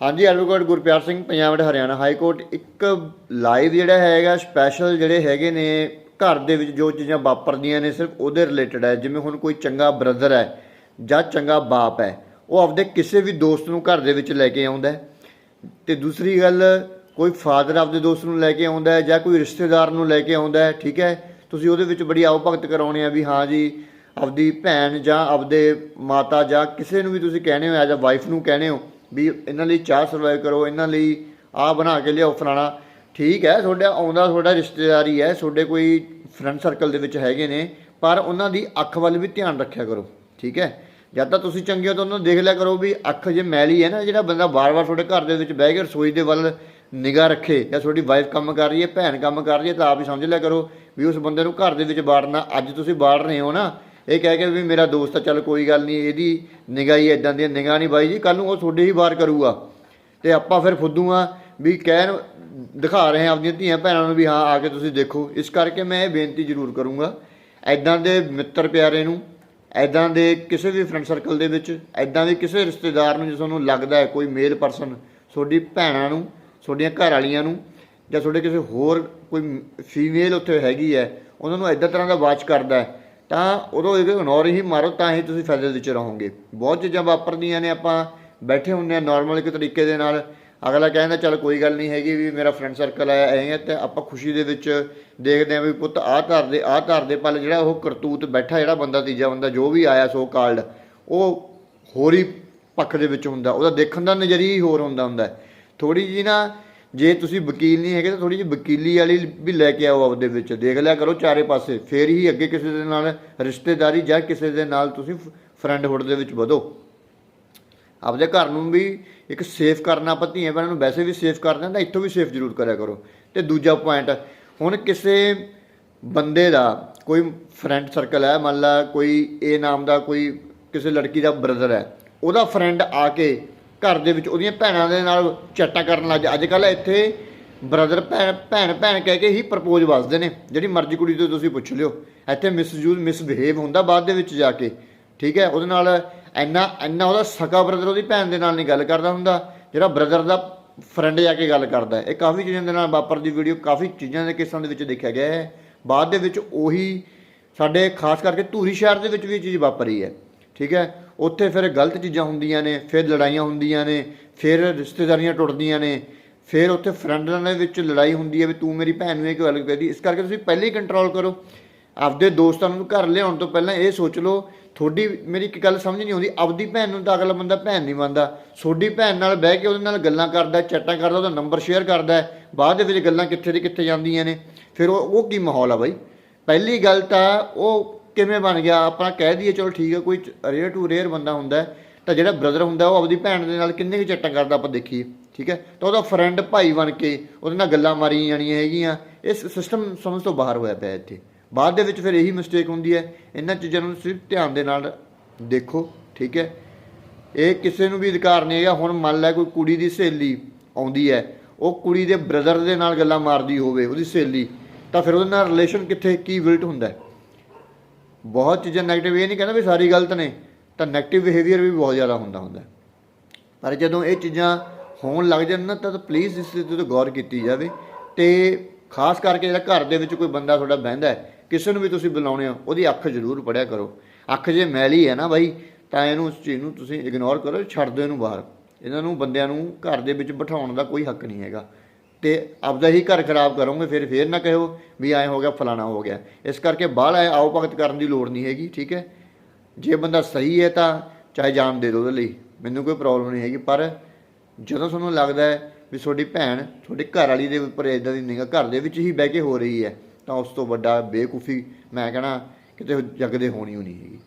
ਹਾਂਜੀ, advocate Gurpyar Singh, Punjab and Haryana high court, ਇੱਕ live ਜਿਹੜਾ ਹੈਗਾ ਸਪੈਸ਼ਲ ਜਿਹੜੇ ਹੈਗੇ ਨੇ ਘਰ ਦੇ ਵਿੱਚ ਜੋ ਚੀਜ਼ਾਂ ਵਾਪਰਦੀਆਂ ਨੇ, ਸਿਰਫ ਉਹਦੇ ਰਿਲੇਟਡ ਹੈ, ਜਿਵੇਂ ਹੁਣ ਕੋਈ ਚੰਗਾ ਬ੍ਰਦਰ ਹੈ ਜਾਂ ਚੰਗਾ ਬਾਪ ਹੈ, ਉਹ ਆਪਦੇ ਕਿਸੇ ਵੀ ਦੋਸਤ ਨੂੰ ਘਰ ਦੇ ਵਿੱਚ ਲੈ ਕੇ ਆਉਂਦਾ ਹੈ। ਤੇ ਦੂਸਰੀ ਗੱਲ, ਕੋਈ ਫਾਦਰ ਆਪਦੇ ਦੋਸਤ ਨੂੰ ਲੈ ਕੇ ਆਉਂਦਾ ਹੈ ਜਾਂ ਕੋਈ ਰਿਸ਼ਤੇਦਾਰ ਨੂੰ ਲੈ ਕੇ ਆਉਂਦਾ ਹੈ, ਠੀਕ ਹੈ? ਤੁਸੀਂ ਉਹਦੇ ਵਿੱਚ ਬੜੀ ਆਓ ਭਗਤ ਕਰਾਉਣੇ ਆ ਵੀ ਹਾਂ ਜੀ, ਆਪਦੀ ਭੈਣ ਜਾਂ ਆਪਦੇ ਮਾਤਾ ਜਾਂ ਕਿਸੇ ਨੂੰ ਵੀ ਤੁਸੀਂ ਕਹਿੰਦੇ ਹੋ ਐਜ਼ ਅ ਵਾਈਫ ਨੂੰ ਕਹਿੰਦੇ ਹੋ ਵੀ ਇਹਨਾਂ ਲਈ ਚਾਹ ਸਰਵਾਈਵ ਕਰੋ, ਇਹਨਾਂ ਲਈ ਆਹ ਬਣਾ ਕੇ ਲਿਆਓ ਫਲਾਣਾ। ਠੀਕ ਹੈ, ਤੁਹਾਡਾ ਆਉਂਦਾ ਤੁਹਾਡਾ ਰਿਸ਼ਤੇਦਾਰੀ ਹੈ, ਤੁਹਾਡੇ ਕੋਈ ਫਰੈਂਡ ਸਰਕਲ ਦੇ ਵਿੱਚ ਹੈਗੇ ਨੇ, ਪਰ ਉਹਨਾਂ ਦੀ ਅੱਖ ਵੱਲ ਵੀ ਧਿਆਨ ਰੱਖਿਆ ਕਰੋ। ਠੀਕ ਹੈ, ਜਦ ਤਾਂ ਤੁਸੀਂ ਚੰਗੇ ਹੋ ਤਾਂ ਉਹਨਾਂ ਨੂੰ ਦੇਖ ਲਿਆ ਕਰੋ ਵੀ ਅੱਖ ਜੇ ਮੈਲੀ ਹੈ ਨਾ, ਜਿਹੜਾ ਬੰਦਾ ਵਾਰ-ਵਾਰ ਤੁਹਾਡੇ ਘਰ ਦੇ ਵਿੱਚ ਬਹਿ ਕੇ ਰਸੋਈ ਦੇ ਵੱਲ ਨਿਗਾਹ ਰੱਖੇ ਜਾਂ ਤੁਹਾਡੀ ਵਾਈਫ ਕੰਮ ਕਰ ਰਹੀ ਹੈ, ਭੈਣ ਕੰਮ ਕਰ ਰਹੀ ਹੈ ਤਾਂ ਆਪ ਹੀ ਸਮਝ ਲਿਆ ਕਰੋ ਵੀ ਉਸ ਬੰਦੇ ਨੂੰ ਘਰ ਦੇ ਵਿੱਚ ਬਾੜਨਾ, ਅੱਜ ਤੁਸੀਂ ਬਾੜ ਰਹੇ ਹੋ ਨਾ ਇਹ ਕਹਿ ਕੇ ਵੀ ਮੇਰਾ ਦੋਸਤ ਆ, ਚੱਲ ਕੋਈ ਗੱਲ ਨਹੀਂ, ਇਹਦੀ ਨਿਗਾਹ ਹੀ ਇਦਾਂ ਦੀ ਨਿਗਾਹ ਨਹੀਂ ਬਾਈ ਜੀ ਕੱਲ ਨੂੰ ਉਹ ਤੁਹਾਡੇ ਹੀ ਬਾਹਰ ਕਰੂਗਾ। ਤੇ ਆਪਾਂ ਫਿਰ ਫੁੱਦੂ ਆ ਵੀ ਕਹਿਣ, ਦਿਖਾ ਰਹੇ ਹਾਂ ਆਪਣੀਆਂ ਧੀਆਂ ਭੈਣਾਂ ਨੂੰ ਵੀ ਹਾਂ, ਆ ਕੇ ਤੁਸੀਂ ਦੇਖੋ। ਇਸ ਕਰਕੇ ਮੈਂ ਇਹ ਬੇਨਤੀ ਜ਼ਰੂਰ ਕਰੂੰਗਾ ਐਦਾਂ ਦੇ ਮਿੱਤਰ ਪਿਆਰੇ ਨੂੰ ਐਦਾਂ ਦੇ ਕਿਸੇ ਵੀ ਫਰੈਂਡ ਸਰਕਲ ਦੇ ਵਿੱਚ ਐਦਾਂ ਦੇ ਕਿਸੇ ਰਿਸ਼ਤੇਦਾਰ ਨੂੰ ਜੇ ਤੁਹਾਨੂੰ ਲੱਗਦਾ ਹੈ ਕੋਈ ਮੇਲ ਪਰਸਨ ਤੁਹਾਡੀ ਭੈਣਾਂ ਨੂੰ, ਤੁਹਾਡੀਆਂ ਘਰ ਵਾਲੀਆਂ ਨੂੰ ਜਾਂ ਤੁਹਾਡੇ ਕਿਸੇ ਹੋਰ ਕੋਈ ਫੀਮੇਲ ਉੱਥੇ ਹੈਗੀ ਹੈ, ਉਹਨਾਂ ਨੂੰ ਐਦਾਂ ਤਰ੍ਹਾਂ ਦਾ ਵਾਚ ਕਰਦਾ ਹੈ ਤਾਂ ਉਦੋਂ ਇਹ ਇਗਨੋਰ ਹੀ ਮਾਰੋ, ਤਾਂ ਹੀ ਤੁਸੀਂ ਫਾਇਦੇ ਵਿੱਚ ਰਹੋਗੇ। ਬਹੁਤ ਚੀਜ਼ਾਂ ਵਾਪਰਦੀਆਂ ਨੇ ਆਪਾਂ, ਬੈਠੇ ਹੁੰਦੇ ਆ ਨਾਰਮਲ ਇੱਕ ਤਰੀਕੇ ਦੇ ਨਾਲ। ਅਗਲਾ ਕਹਿੰਦਾ, ਚੱਲ ਕੋਈ ਗੱਲ ਨਹੀਂ ਹੈਗੀ ਵੀ ਮੇਰਾ ਫਰੈਂਡ ਸਰਕਲ ਆਇਆ, ਐ ਹੈ ਤੇ ਆਪਾਂ ਖੁਸ਼ੀ ਦੇ ਵਿੱਚ ਦੇਖਦੇ ਆ ਵੀ ਪੁੱਤ ਆਹ ਧਰ ਦੇ, ਆਹ ਧਰ ਦੇ ਪਲ ਜਿਹੜਾ ਉਹ ਕਰਤੂਤ ਬੈਠਾ ਜਿਹੜਾ ਬੰਦਾ, ਤੀਜਾ ਬੰਦਾ, ਜੋ ਵੀ ਆਇਆ ਸੋ ਕਾਲਡ ਉਹ ਹੋਰ ਹੀ ਪੱਖ ਦੇ ਵਿੱਚ ਹੁੰਦਾ। ਉਹਦਾ ਦੇਖਣ ਦਾ ਨਜ਼ਰੀਆ ਹੀ ਹੋਰ ਹੁੰਦਾ ਹੁੰਦਾ। ਥੋੜੀ ਜੀ ਨਾ ਜੇ ਤੁਸੀਂ ਵਕੀਲ ਨਹੀਂ ਹੈਗੇ ਤਾਂ ਥੋੜੀ ਜਿਹੀ ਵਕੀਲੀ ਵਾਲੀ ਵੀ ਲੈ ਕੇ ਆਓ ਆਪਦੇ ਵਿੱਚ। ਦੇਖ ਲਿਆ ਕਰੋ ਚਾਰੇ ਪਾਸੇ। ਫੇਰ ਹੀ ਅੱਗੇ ਕਿਸੇ ਦੇ ਨਾਲ ਰਿਸ਼ਤੇਦਾਰੀ ਜਾਂ ਕਿਸੇ ਦੇ ਨਾਲ ਤੁਸੀਂ ਫਰੈਂਡਹੁੱਡ ਦੇ ਵਿੱਚ ਵਧੋ। ਆਪਦੇ ਘਰ ਨੂੰ ਵੀ ਇੱਕ ਸੇਫ ਕਰਨਾ ਆਪਾਂ ਧੀਆਂ ਭੈਣਾਂ ਨੂੰ ਵੈਸੇ ਵੀ ਸੇਫ ਕਰਦੇ ਹਾਂ ਤਾਂ ਇੱਥੋਂ ਵੀ ਸੇਫ ਜ਼ਰੂਰ ਕਰਿਆ ਕਰੋ। ਤੇ ਦੂਜਾ ਪੁਆਇੰਟ ਹੁਣ ਕਿਸੇ ਬੰਦੇ ਦਾ ਕੋਈ ਫਰੈਂਡ ਸਰਕਲ ਹੈ, ਮੰਨ ਲਾ ਕੋਈ ਏ ਨਾਮ ਦਾ ਕੋਈ ਕਿਸੇ ਲੜਕੀ ਦਾ ਬ੍ਰਦਰ ਹੈ, ਉਹਦਾ ਫਰੈਂਡ ਆ ਕੇ ਘਰ ਦੇ ਵਿੱਚ ਉਹਦੀਆਂ ਭੈਣਾਂ ਦੇ ਨਾਲ ਚੈਟਾਂ ਕਰਨ ਲੱਗ ਜਾ ਅੱਜ ਕੱਲ ਇੱਥੇ ਬ੍ਰਦਰ ਭੈਣ ਭੈਣ ਭੈਣ ਕਹਿ ਕੇ ਹੀ ਪ੍ਰਪੋਜ਼ ਵੱਸਦੇ ਨੇ। ਜਿਹੜੀ ਮਰਜ਼ੀ ਕੁੜੀ ਤੋਂ ਤੁਸੀਂ ਪੁੱਛ ਲਿਓ। ਇੱਥੇ ਮਿਸਯੂਜ਼ ਮਿਸਬਿਹੇਵ ਹੁੰਦਾ ਬਾਅਦ ਦੇ ਵਿੱਚ ਜਾ ਕੇ। ਠੀਕ ਹੈ? ਉਹਦੇ ਨਾਲ ਇੰਨਾ ਇੰਨਾ ਉਹਦਾ ਸਕਾ ਬ੍ਰਦਰ ਉਹਦੀ ਭੈਣ ਦੇ ਨਾਲ ਨਹੀਂ ਗੱਲ ਕਰਦਾ ਹੁੰਦਾ। ਜਿਹੜਾ ਬ੍ਰਦਰ ਦਾ ਫਰੈਂਡ ਜਾ ਕੇ ਗੱਲ ਕਰਦਾ ਇਹ ਕਾਫੀ ਚੀਜ਼ਾਂ ਦੇ ਨਾਲ ਵਾਪਰਦੀ ਵੀਡੀਓ ਕਾਫੀ ਚੀਜ਼ਾਂ ਦੇ ਕੇਸਾਂ ਦੇ ਵਿੱਚ ਦੇਖਿਆ ਗਿਆ ਹੈ। ਬਾਅਦ ਦੇ ਵਿੱਚ ਉਹੀ ਸਾਡੇ, ਖਾਸ ਕਰਕੇ ਧੂਰੀ ਸ਼ਹਿਰ ਦੇ ਵਿੱਚ ਵੀ ਇਹ ਚੀਜ਼ ਵਾਪਰੀ ਹੈ। ਠੀਕ ਹੈ? ਉੱਥੇ ਫਿਰ ਗਲਤ ਚੀਜ਼ਾਂ ਹੁੰਦੀਆਂ ਨੇ, ਫਿਰ ਲੜਾਈਆਂ ਹੁੰਦੀਆਂ ਨੇ, ਫਿਰ ਰਿਸ਼ਤੇਦਾਰੀਆਂ ਟੁੱਟਦੀਆਂ ਨੇ, ਫਿਰ ਉੱਥੇ ਫਰੈਂਡਾਂ ਦੇ ਵਿੱਚ ਲੜਾਈ ਹੁੰਦੀ ਹੈ ਵੀ ਤੂੰ ਮੇਰੀ ਭੈਣ ਨੂੰ ਇਹ ਕਿਉਂ ਅਲੱਗ ਕਰਦੀ ਇਸ ਕਰਕੇ ਤੁਸੀਂ ਪਹਿਲੇ ਹੀ ਕੰਟਰੋਲ ਕਰੋ। ਆਪਦੇ ਦੋਸਤਾਂ ਨੂੰ ਘਰ ਲਿਆਉਣ ਤੋਂ ਪਹਿਲਾਂ ਇਹ ਸੋਚ ਲਓ, ਤੁਹਾਡੀ ਮੇਰੀ ਇੱਕ ਗੱਲ ਸਮਝ ਨਹੀਂ ਆਉਂਦੀ, ਆਪਦੀ ਭੈਣ ਨੂੰ ਤਾਂ ਅਗਲਾ ਬੰਦਾ ਭੈਣ ਨਹੀਂ ਮੰਨਦਾ। ਤੁਹਾਡੀ ਭੈਣ ਨਾਲ ਬਹਿ ਕੇ ਉਹਦੇ ਨਾਲ ਗੱਲਾਂ ਕਰਦਾ ਚੈਟਾਂ ਕਰਦਾ, ਉਹਦਾ ਨੰਬਰ ਸ਼ੇਅਰ ਕਰਦਾ ਬਾਅਦ ਦੇ ਵਿੱਚ ਗੱਲਾਂ ਕਿੱਥੇ ਦੀ ਕਿੱਥੇ ਜਾਂਦੀਆਂ ਨੇ। ਫਿਰ ਉਹ ਉਹ ਕੀ ਮਾਹੌਲ ਆ ਬਾਈ? ਪਹਿਲੀ ਗੱਲ ਤਾਂ ਉਹ ਕਿਵੇਂ ਬਣ ਗਿਆ? ਆਪਾਂ ਕਹਿ ਦਈਏ ਚਲੋ ਠੀਕ ਹੈ ਕੋਈ ਰੇਅਰ ਟੂ ਰੇਅਰ ਬੰਦਾ ਹੁੰਦਾ ਤਾਂ ਜਿਹੜਾ ਬ੍ਰਦਰ ਹੁੰਦਾ ਉਹ ਆਪਦੀ ਭੈਣ ਦੇ ਨਾਲ ਕਿੰਨੇ ਕੁ ਚੈਟਾਂ ਕਰਦਾ ਆਪਾਂ ਦੇਖੀਏ, ਠੀਕ ਹੈ? ਤਾਂ ਉਹਦਾ ਫਰੈਂਡ ਭਾਈ ਬਣ ਕੇ ਉਹਦੇ ਨਾਲ ਗੱਲਾਂ ਮਾਰੀ ਜਾਣੀਆਂ ਹੈਗੀਆਂ, ਇਸ ਸਿਸਟਮ ਸਮਝ ਤੋਂ ਬਾਹਰ ਹੋਇਆ ਪਿਆ ਇੱਥੇ। ਬਾਅਦ ਦੇ ਵਿੱਚ ਫਿਰ ਇਹੀ ਮਿਸਟੇਕ ਹੁੰਦੀ ਹੈ, ਇਹਨਾਂ ਚੀਜ਼ਾਂ ਨੂੰ ਸਿਰਫ ਧਿਆਨ ਦੇ ਨਾਲ ਦੇਖੋ, ਠੀਕ ਹੈ? ਇਹ ਕਿਸੇ ਨੂੰ ਵੀ ਅਧਿਕਾਰ ਨਹੀਂ ਹੈਗਾ, ਹੁਣ ਮੰਨ ਲੈ ਕੋਈ ਕੁੜੀ ਦੀ ਸਹੇਲੀ ਆਉਂਦੀ ਹੈ, ਉਹ ਕੁੜੀ ਦੇ ਬ੍ਰਦਰ ਦੇ ਨਾਲ ਗੱਲਾਂ ਮਾਰਦੀ ਹੋਵੇ, ਉਹਦੀ ਸਹੇਲੀ, ਤਾਂ ਫਿਰ ਉਹਦੇ ਨਾਲ ਰਿਲੇਸ਼ਨ ਕਿੱਥੇ, ਕੀ ਬਿਲਟ ਹੁੰਦਾ ਹੈ? ਬਹੁਤ ਚੀਜ਼ਾਂ ਨੈਗੇਟਿਵ ਇਹ ਨਹੀਂ ਕਹਿੰਦਾ ਵੀ ਸਾਰੀ ਗਲਤ ਨੇ, ਤਾਂ 네ਗੇਟਿਵ ਬਿਹੇਵੀਅਰ ਵੀ ਬਹੁਤ ਜ਼ਿਆਦਾ ਹੁੰਦਾ ਹੁੰਦਾ ਪਰ ਜਦੋਂ ਇਹ ਚੀਜ਼ਾਂ ਹੋਣ ਲੱਗ ਜਾਣ ਨਾ, ਤਾਂ ਪਲੀਜ਼ ਇਸ ਤੇ ਤੇ ਗੌਰ ਕੀਤੀ ਜਾਵੇ ਤੇ ਖਾਸ ਕਰਕੇ ਜਿਹੜਾ ਘਰ ਦੇ ਵਿੱਚ ਕੋਈ ਬੰਦਾ ਤੁਹਾਡਾ ਬਹਿੰਦਾ ਕਿਸੇ ਨੂੰ ਵੀ ਤੁਸੀਂ ਬੁਲਾਉਣੇ ਹੋ, ਉਹਦੀ ਅੱਖ ਜ਼ਰੂਰ ਪੜਿਆ ਕਰੋ। ਅੱਖ ਜੇ ਮੈਲੀ ਹੈ ਨਾ ਬਾਈ, ਤਾਂ ਇਹਨੂੰ ਉਸ ਚੀਜ਼ ਨੂੰ ਤੁਸੀਂ ਇਗਨੋਰ ਕਰੋ, ਛੱਡ ਦਿਓ ਇਹਨੂੰ ਬਾਹਰ। ਇਹਨਾਂ ਨੂੰ, ਬੰਦਿਆਂ ਨੂੰ ਘਰ ਦੇ ਵਿੱਚ ਬਿਠਾਉਣ ਦਾ ਕੋਈ ਹੱਕ ਨਹੀਂ ਹੈਗਾ। ਤੇ ਆਪਦਾ ਹੀ ਘਰ ਖਰਾਬ ਕਰੋਗੇ, ਫਿਰ ਫੇਰ ਨਾ ਕਹਿਓ ਵੀ ਐ ਹੋ ਗਿਆ, ਫਲਾਣਾ ਹੋ ਗਿਆ। ਇਸ ਕਰਕੇ ਬਾਹਲਾ ਆਓ ਭਗਤ ਕਰਨ ਦੀ ਲੋੜ ਨਹੀਂ ਹੈਗੀ, ਠੀਕ ਹੈ? ਜੇ ਬੰਦਾ ਸਹੀ ਹੈ ਤਾਂ ਚਾਹੇ ਜਾਨ ਦੇ ਦਿਓ ਉਹਦੇ ਲਈ, ਮੈਨੂੰ ਕੋਈ ਪ੍ਰੋਬਲਮ ਨਹੀਂ ਹੈਗੀ। ਪਰ ਜਦੋਂ ਤੁਹਾਨੂੰ ਲੱਗਦਾ ਹੈ ਵੀ ਤੁਹਾਡੀ ਭੈਣ ਤੁਹਾਡੇ ਘਰ ਵਾਲੀ ਦੇ ਉੱਪਰ ਇਦਾਂ ਦੀ ਨਿਗਾਹ ਘਰ ਦੇ ਵਿੱਚ ਹੀ ਬਹਿ ਕੇ ਹੋ ਰਹੀ ਹੈ, ਤਾਂ ਉਸ ਤੋਂ ਵੱਡਾ ਬੇਕੂਫੀ ਮੈਂ ਕਹਣਾ ਕਿਤੇ ਜੱਗ ਦੇ ਹੋਣੀ ਹੋਣੀ ਹੈਗੀ।